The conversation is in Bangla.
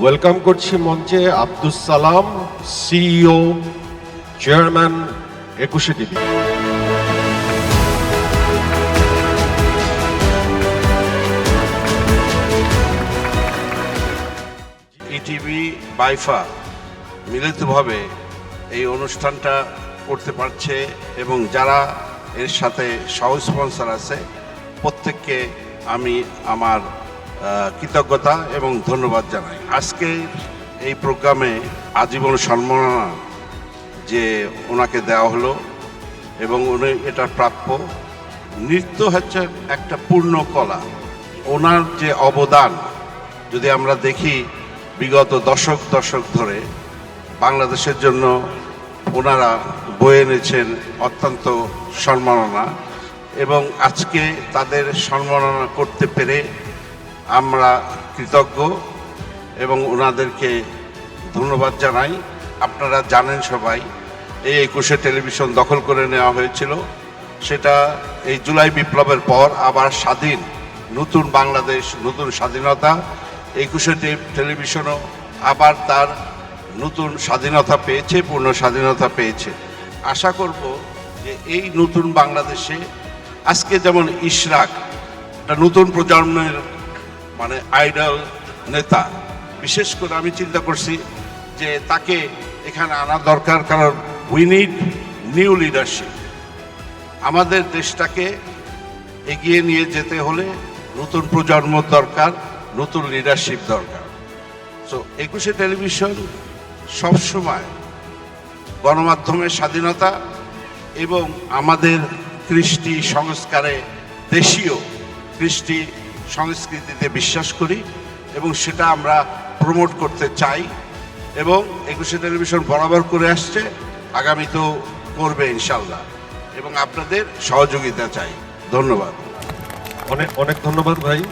ওয়েলকাম করছি মঞ্চে আব্দুস সালাম, সিইও, চেয়ারম্যান, একুশে টিভি। ইটিভি বাইফা মিলিতভাবে এই অনুষ্ঠানটা করতে পারছে এবং যারা এর সাথে সহ স্পন্সর আছে, প্রত্যেককে আমি আমার কৃতজ্ঞতা এবং ধন্যবাদ জানাই। আজকে এই প্রোগ্রামে আজীবন সম্মাননা যে ওনাকে দেওয়া হলো এবং উনি এটা প্রাপ্য। নৃত্য হচ্ছে একটা পূর্ণ কলা। ওনার যে অবদান, যদি আমরা দেখি বিগত দশক দশক ধরে, বাংলাদেশের জন্য ওনারা বয়ে এনেছেন অত্যন্ত সম্মাননা এবং আজকে তাদের সম্মাননা করতে পেরে আমরা কৃতজ্ঞ এবং ওনাদেরকে ধন্যবাদ জানাই। আপনারা জানেন সবাই, এই একুশে টেলিভিশন দখল করে নেওয়া হয়েছিল। সেটা এই জুলাই বিপ্লবের পর আবার স্বাধীন, নতুন বাংলাদেশ, নতুন স্বাধীনতা। একুশে টেলিভিশনও আবার তার নতুন স্বাধীনতা পেয়েছে, পূর্ণ স্বাধীনতা পেয়েছে। আশা করব যে এই নতুন বাংলাদেশে আজকে যেমন ইশরাক, একটা নতুন প্রজন্মের মানে আইডল নেতা। বিশেষ করে আমি চিন্তা করছি যে তাকে এখানে আনা দরকার, কারণ উই নিড নিউ লিডারশিপ আমাদের দেশটাকে এগিয়ে নিয়ে যেতে হলে নতুন প্রজন্ম দরকার, নতুন লিডারশিপ দরকার। সো একুশে টেলিভিশন সবসময় গণমাধ্যমের স্বাধীনতা এবং আমাদের কৃষ্টি সংস্কারে দেশীয় কৃষ্টি সংস্কৃতিতে বিশ্বাস করি এবং সেটা আমরা প্রমোট করতে চাই এবং একুশে টেলিভিশন বরাবর করে আসছে আগামীতেও করবে ইনশাল্লাহ এবং আপনাদের সহযোগিতা চাই। ধন্যবাদ। অনেক অনেক ধন্যবাদ ভাই।